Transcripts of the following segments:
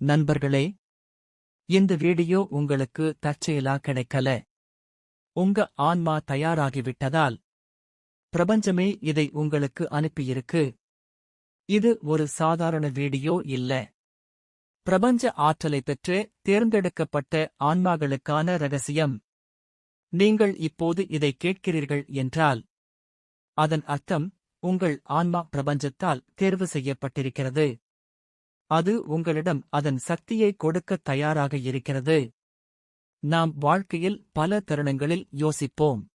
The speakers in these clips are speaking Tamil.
நண்பர்களே இந்த வீடியோ உங்களுக்கு தற்செயலா கிடைக்கல. உங்க ஆன்மா தயாராகிவிட்டதால் பிரபஞ்சமே இதை உங்களுக்கு அனுப்பியிருக்கு. இது ஒரு சாதாரண வீடியோ இல்ல. பிரபஞ்ச ஆற்றலை பெற்று தேர்ந்தெடுக்கப்பட்ட ஆன்மாக்களுக்கான ரகசியம். நீங்கள் இப்போது இதை கேட்கிறீர்கள் என்றால் அதன் அர்த்தம் உங்கள் ஆன்மா பிரபஞ்சத்தால் தேர்வு செய்யப்பட்டிருக்கிறது. அது உங்களிடம் அதன் சக்தியை கொடுக்கத் தயாராக இருக்கிறது. நாம் வாழ்க்கையில் பல தருணங்களில் யோசிப்போம்.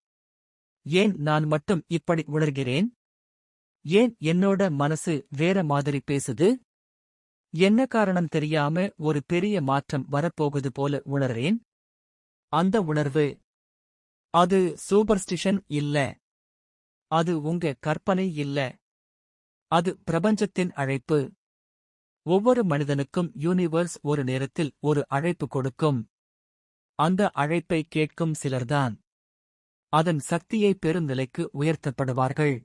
ஏன் நான் மட்டும் இப்படி உணர்கிறேன்? ஏன் என்னோட மனசு வேற மாதிரி பேசுது? என்ன காரணம் தெரியாம ஒரு பெரிய மாற்றம் வரப்போகுது போல உணர்றேன்? அந்த உணர்வு அது சூப்பர்ஸ்டிஷன் இல்ல. அது உங்க கற்பனை இல்ல. அது பிரபஞ்சத்தின் அழைப்பு. ஒவ்வொரு மனிதனுக்கும் யூனிவர்ஸ் ஒரு நேரத்தில் ஒரு அழைப்பு கொடுக்கும். அந்த அழைப்பை கேட்கும் சிலர்தான் அதன் சக்தியை பெரும் நிலைக்கு உயர்த்தப்படுவார்கள்.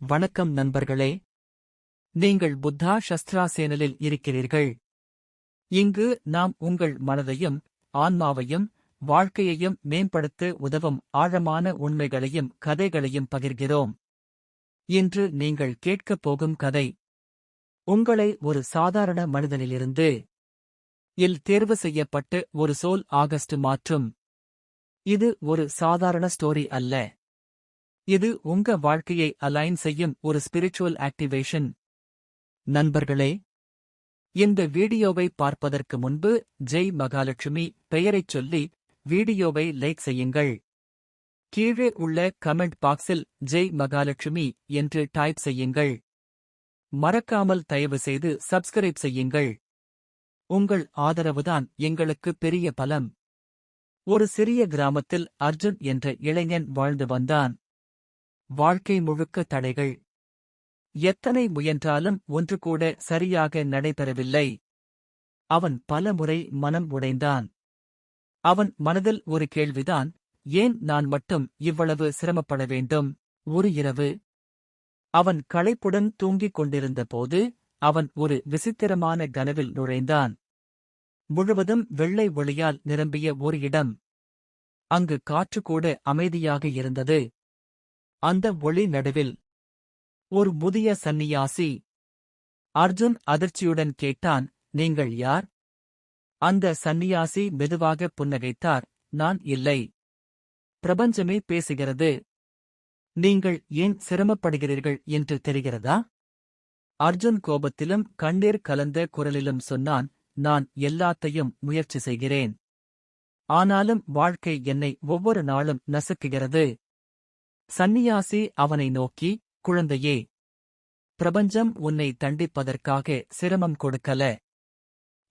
வணக்கம் நண்பர்களே நீங்கள் புத்தா சஸ்திரா சேனலில் இருக்கிறீர்கள். இங்கு நாம் உங்கள் மனதையும் ஆன்மாவையும் வாழ்க்கையையும் மேம்படுத்த உதவும் ஆழமான உண்மைகளையும் கதைகளையும் பகிர்கிறோம். இன்று நீங்கள் கேட்கப் போகும் கதை உங்களை ஒரு சாதாரண மனிதனிலிருந்து இல் தேர்வு செய்யப்பட்டு ஒரு சோல் ஆகஸ்ட் மாற்றும். இது ஒரு சாதாரண ஸ்டோரி அல்ல. இது உங்க வாழ்க்கையை அலைன் செய்யும் ஒரு ஸ்பிரிச்சுவல் ஆக்டிவேஷன். நண்பர்களே இந்த வீடியோவை பார்ப்பதற்கு முன்பு ஜெய் மகாலட்சுமி பெயரைச் சொல்லி வீடியோவை லைக் செய்யுங்கள். கீழே உள்ள கமெண்ட் பாக்ஸில் ஜெய் மகாலட்சுமி என்று டைப் செய்யுங்கள். மறக்காமல் தயவு செய்து சப்ஸ்கிரைப் செய்யுங்கள். உங்கள் ஆதரவுதான் எங்களுக்கு பெரிய பலம். ஒரு சிறிய கிராமத்தில் அர்ஜுன் என்ற இளைஞன் வாழ்ந்து வந்தான். வாழ்க்கை முழுக்க தடைகள். எத்தனை முயன்றாலும் ஒன்று கூட சரியாக நடைபெறவில்லை. அவன் பல முறை மனம் உடைந்தான். அவன் மனதில் ஒரு கேள்விதான் ஏன் நான் மட்டும் இவ்வளவு சிரமப்பட வேண்டும்? ஒரு இரவு அவன் களைப்புடன் தூங்கிக் கொண்டிருந்தபோது அவன் ஒரு விசித்திரமான கனவில் நுழைந்தான். முழுவதும் வெள்ளை ஒளியால் நிரம்பிய ஒரு இடம். அங்கு காற்று கூட அமைதியாக இருந்தது. அந்த ஒளி நடுவில் ஒரு முதிய சந்நியாசி. அர்ஜுன் அதிர்ச்சியுடன் கேட்டான் நீங்கள் யார்? அந்த சந்நியாசி மெதுவாக புன்னகைத்தார் நான் இல்லை. பிரபஞ்சமே பேசுகிறது. நீங்கள் ஏன் சிரமப்படுகிறீர்கள் என்று தெரிகிறதா? அர்ஜுன் கோபத்திலும் கண்ணீர் கலந்த குரலிலும் சொன்னான் நான் எல்லாத்தையும் முயற்சி செய்கிறேன். ஆனாலும் வாழ்க்கை என்னை ஒவ்வொரு நாளும் நசுக்குகிறது. சந்நியாசி அவனை நோக்கி குழந்தையே பிரபஞ்சம் உன்னை தண்டிப்பதற்காக சிரமம் கொடுக்கல.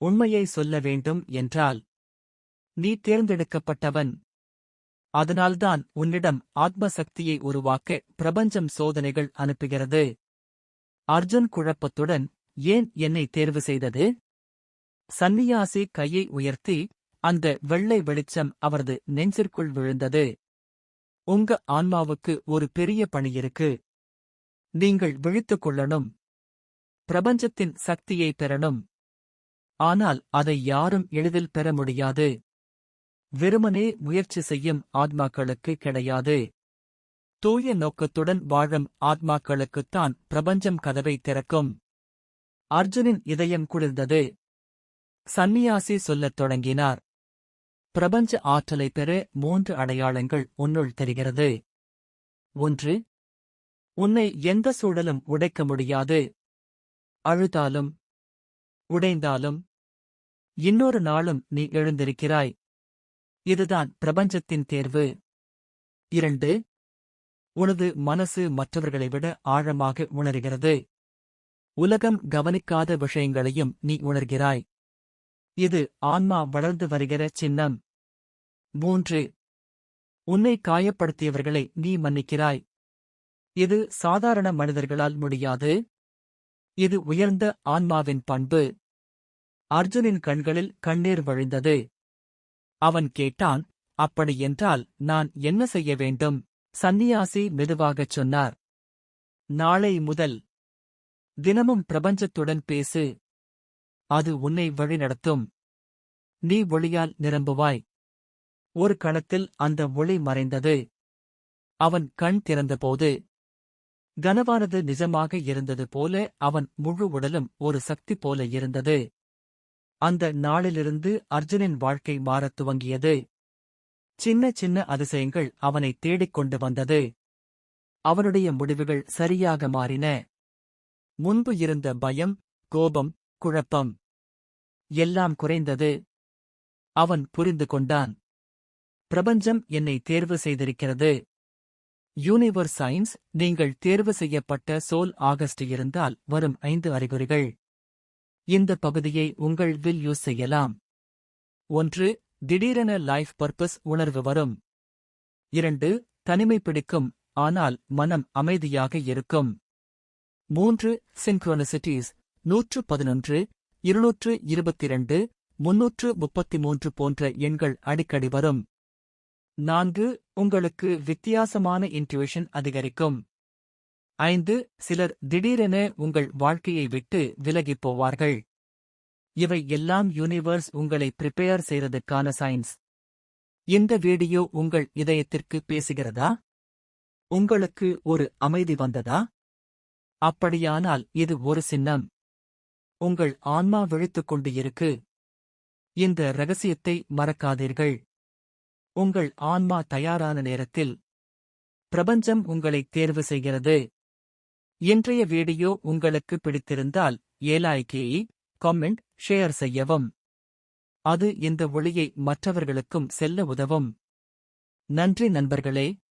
உண்மையை சொல்ல வேண்டும் என்றால் நீ தேர்ந்தெடுக்கப்பட்டவன். அதனால்தான் உன்னிடம் ஆத்ம சக்தியை உருவாக்க பிரபஞ்சம் சோதனைகள் அனுப்புகிறது. அர்ஜுன் குழப்பத்துடன் ஏன் என்னை தேர்வு செய்தது? சந்நியாசி கையை உயர்த்தி அந்த வெள்ளை வெளிச்சம் அவரது நெஞ்சிற்குள் விழுந்தது. உங்க ஆன்மாவுக்கு ஒரு பெரிய பணி இருக்கு. நீங்கள் விழித்துக் கொள்ளணும். பிரபஞ்சத்தின் சக்தியை பெறணும். ஆனால் அதை யாரும் எளிதில் பெற முடியாது. வெறுமனே முயற்சி செய்யும் ஆத்மாக்களுக்கு கிடையாது. தூய நோக்கத்துடன் வாழும் ஆத்மாக்களுக்குத்தான் பிரபஞ்சம் கதவை திறக்கும். அர்ஜுனின் இதயம் குளிர்ந்தது. சந்நியாசி சொல்லத் தொடங்கினார். பிரபஞ்ச ஆற்றலை பெற மூன்று அடையாளங்கள் உன்னுள் தெரிகிறது. ஒன்று உன்னை எந்த சூழலும் உடைக்க முடியாது. அழுதாலும் உடைந்தாலும் இன்னொரு நாளும் நீ எழுந்திருக்கிறாய். இதுதான் பிரபஞ்சத்தின் தேர்வு. இரண்டு உனது மனசு மற்றவர்களை விட ஆழமாக உணர்கிறது. உலகம் கவனிக்காத விஷயங்களையும் நீ உணர்கிறாய். இது ஆன்மா வளர்ந்து வருகிற சின்னம். மூன்று உன்னை காயப்படுத்தியவர்களை நீ மன்னிக்கிறாய். இது சாதாரண மனிதர்களால் முடியாது. இது உயர்ந்த ஆன்மாவின் பண்பு. அர்ஜுனின் கண்களில் கண்ணீர் வழிந்தது. அவன் கேட்டான் அப்படியென்றால் நான் என்ன செய்ய வேண்டும்? சந்நியாசி மெதுவாகச் சொன்னார் நாளை முதல் தினமும் பிரபஞ்சத்துடன் பேசு. அது உன்னை வழிநடத்தும் நீ ஒளியால் நிரம்புவாய். ஒரு கணத்தில் அந்த ஒளி மறைந்தது. அவன் கண் திறந்தபோது கனவானது நிஜமாக இருந்தது போல அவன் முழு உடலும் ஒரு சக்தி போல இருந்தது. அந்த நாளிலிருந்து அர்ஜுனின் வாழ்க்கை மாறத் துவங்கியது. சின்ன சின்ன அதிசயங்கள் அவனை தேடிக் கொண்டு வந்தது. அவனுடைய முடிவுகள் சரியாக மாறின. முன்பு இருந்த பயம் கோபம் குழப்பம் எல்லாம் குறைந்தது. அவன் புரிந்து கொண்டான். பிரபஞ்சம் என்னை தேர்வு செய்திருக்கிறது. யூனிவர்ஸ் சயின்ஸ் நீங்கள் தேர்வு செய்யப்பட்ட சோல் ஆகஸ்ட் இருந்தால் வரும் ஐந்து அறிகுறிகள். இந்த பகுதியை உங்கள் வில் யூஸ் செய்யலாம். ஒன்று திடீரென லைஃப் பர்பஸ் உணர்வு வரும். இரண்டு தனிமை பிடிக்கும் ஆனால் மனம் அமைதியாக இருக்கும். மூன்று சின்க்ரோனிசிட்டிஸ் நூற்று பதினொன்று இருநூற்று இருபத்திரண்டு முன்னூற்று முப்பத்தி மூன்று போன்ற எண்கள் அடிக்கடி வரும். நான்கு உங்களுக்கு வித்தியாசமான இன்ட்யூஷன் அதிகரிக்கும். ஐந்து சிலர் திடீரென உங்கள் வாழ்க்கையை விட்டு விலகிப் போவார்கள். இவை எல்லாம் யூனிவர்ஸ் உங்களை பிரிப்பேர் செய்வதற்கான சயின்ஸ் இந்த வீடியோ உங்கள் இதயத்திற்கு பேசுகிறதா? உங்களுக்கு ஒரு அமைதி வந்ததா? அப்படியானால் இது ஒரு சின்னம். உங்கள் ஆன்மா விழித்துக் கொண்டு இருக்கு. இந்த ரகசியத்தை மறக்காதீர்கள். உங்கள் ஆன்மா தயாரான நேரத்தில் பிரபஞ்சம் உங்களை தேர்வு செய்கிறது. இன்றைய வீடியோ உங்களுக்கு பிடித்திருந்தால் ஏலாய்கேயை கமெண்ட் ஷேர் செய்யவும். அது இந்த ஒளியை மற்றவர்களுக்கும் செல்ல உதவும். நன்றி நண்பர்களே.